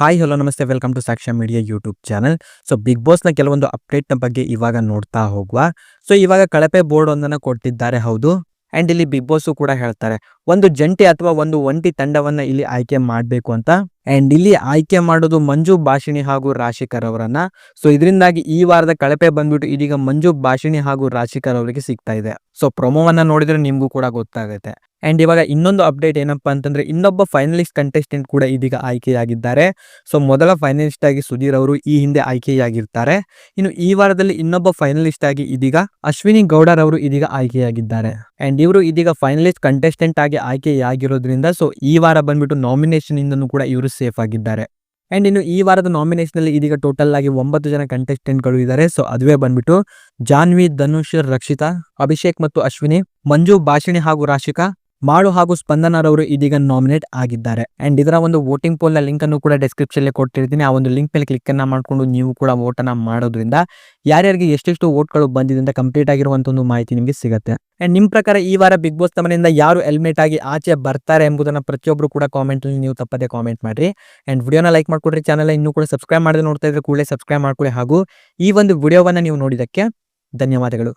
Hi hello ನಮಸ್ತೆ. Welcome to Sakshya media YouTube channel so big ಬಾಸ್ನ ಕೆಲವೊಂದು ಅಪ್ಡೇಟ್ನ ಬಗ್ಗೆ ಇವಾಗ ನೋಡ್ತಾ ಹೋಗುವ. ಸೊ ಇವಾಗ ಕಳಪೆ ಬೋರ್ಡ್ ಒಂದನ್ನು ಕೊಟ್ಟಿದ್ದಾರೆ, ಹೌದು. ಆ್ಯಂಡ್ ಇಲ್ಲಿ ಬಿಗ್ ಬಾಸು ಕೂಡ ಹೇಳ್ತಾರೆ, ಒಂದು ಜಂಟಿ ಅಥವಾ ಒಂದು ಒಂಟಿ ತಂಡವನ್ನ ಇಲ್ಲಿ ಆಯ್ಕೆ ಮಾಡಬೇಕು ಅಂತ. ಆ್ಯಂಡ್ ಇಲ್ಲಿ ಆಯ್ಕೆ ಮಾಡೋದು ಮಂಜು ಭಾಷಿಣಿ ಹಾಗೂ ರಾಶಿಕರ್ ಅವರನ್ನ. ಸೊ ಇದರಿಂದಾಗಿ ಈ ವಾರದ ಕಳಪೆ ಬಂದ್ಬಿಟ್ಟು ಇದೀಗ ಮಂಜು ಭಾಷಿಣಿ ಹಾಗೂ ರಾಶಿಕರ್ ಅವರಿಗೆ ಸಿಗ್ತಾ ಇದೆ. ಸೊ ಪ್ರೊಮೋವನ್ನ ನೋಡಿದ್ರೆ ನಿಮಗೂ ಕೂಡ ಗೊತ್ತಾಗುತ್ತೆ. ಆ್ಯಂಡ್ ಇವಾಗ ಇನ್ನೊಂದು ಅಪ್ಡೇಟ್ ಏನಪ್ಪ ಅಂತಂದ್ರೆ, ಇನ್ನೊಬ್ಬ ಫೈನಲಿಸ್ಟ್ ಕಂಟೆಸ್ಟೆಂಟ್ ಕೂಡ ಇದೀಗ ಆಯ್ಕೆಯಾಗಿದ್ದಾರೆ. ಸೊ ಮೊದಲ ಫೈನಲಿಸ್ಟ್ ಆಗಿ ಸುಧೀರ್ ಅವರು ಈ ಹಿಂದೆ ಆಯ್ಕೆಯಾಗಿರ್ತಾರೆ. ಇನ್ನು ಈ ವಾರದಲ್ಲಿ ಇನ್ನೊಬ್ಬ ಫೈನಲಿಸ್ಟ್ ಆಗಿ ಇದೀಗ ಅಶ್ವಿನಿ ಗೌಡರ್ ಅವರು ಇದೀಗ ಆಯ್ಕೆಯಾಗಿದ್ದಾರೆ. ಅಂಡ್ ಇವರು ಇದೀಗ ಫೈನಲಿಸ್ಟ್ ಕಂಟೆಸ್ಟೆಂಟ್ ಆಗಿ ಆಯ್ಕೆಯಾಗಿರೋದ್ರಿಂದ ಸೊ ಈ ವಾರ ಬಂದ್ಬಿಟ್ಟು ನಾಮಿನೇಷನ್ ಇಂದನೂ ಕೂಡ ಇವರು ಸೇಫ್ ಆಗಿದ್ದಾರೆ. ಅಂಡ್ ಇನ್ನು ಈ ವಾರದ ನಾಮಿನೇಷನ್ ಅಲ್ಲಿ ಇದೀಗ ಟೋಟಲ್ ಆಗಿ ಒಂಬತ್ತು ಜನ ಕಂಟೆಸ್ಟೆಂಟ್ಗಳು ಇದ್ದಾರೆ ಸೊ ಅದುವೇ ಬಂದ್ಬಿಟ್ಟು ಜಾನ್ವಿ, ಧನುಷ್, ರಕ್ಷಿತಾ, ಅಭಿಷೇಕ್ ಮತ್ತು ಅಶ್ವಿನಿ, ಮಂಜು, ಭಾಷಿಣಿ ಹಾಗೂ ರಾಶಿಕಾ ಮಾಡು ಹಾಗೂ ಸ್ಪಂದನರವರು ಇದೀಗ ನಾಮಿನೇಟ್ ಆಗಿದ್ದಾರೆ. ಅಂಡ್ ಇದರ ಒಂದು ವೋಟಿಂಗ್ ಪೋಲ್ನ ಲಿಂಕ್ ಅನ್ನು ಕೂಡ ಡಿಸ್ಕ್ರಿಪ್ಷನ್ ಕೊಟ್ಟಿರ್ತೀನಿ. ಆ ಒಂದು ಲಿಂಕ್ ಮೇಲೆ ಕ್ಲಿಕ್ ಅನ್ನ ಮಾಡ್ಕೊಂಡು ನೀವು ಕೂಡ ವೋಟ್ ಅನ್ನ ಮಾಡೋದ್ರಿಂದ ಯಾರ್ಯಾರಿಗೆ ಎಷ್ಟೆಷ್ಟು ವೋಟ್ಗಳು ಬಂದಿದೆ ಅಂತ ಕಂಪ್ಲೀಟ್ ಆಗಿರುವಂತ ಒಂದು ಮಾಹಿತಿ ನಿಮಗೆ ಸಿಗುತ್ತೆ. ಅಂಡ್ ನಿಮ್ಮ ಪ್ರಕಾರ ಈ ವಾರ ಬಿಗ್ ಬಾಸ್ ತಮ್ಮನಿಂದ ಯಾರು ಹೆಲ್ಮೆಟ್ ಆಗಿ ಆಚೆ ಬರ್ತಾರೆ ಎಂಬುದನ್ನ ಪ್ರತಿಯೊಬ್ಬರು ಕೂಡ ಕಾಮೆಂಟ್ ನೀವು ತಪ್ಪದೆ ಕಾಮೆಂಟ್ ಮಾಡಿ ಅಂಡ್ ವಿಡಿಯೋನ ಲೈಕ್ ಮಾಡ್ಕೊಡ್ರಿ. ಚಾನಲ್ ಇನ್ನೂ ಕೂಡ ಸಬ್ಸ್ಕ್ರೈಬ್ ಮಾಡಿದ್ರೆ ನೋಡ್ತಾ ಇದ್ರೆ ಕೂಡಲೇ ಸಬ್ಸ್ಕ್ರೈಬ್ ಮಾಡ್ಕೊಳ್ಳಿ ಹಾಗೂ ಈ ಒಂದು ವಿಡಿಯೋವನ್ನ ನೀವು ನೋಡಿದಕ್ಕೆ ಧನ್ಯವಾದಗಳು.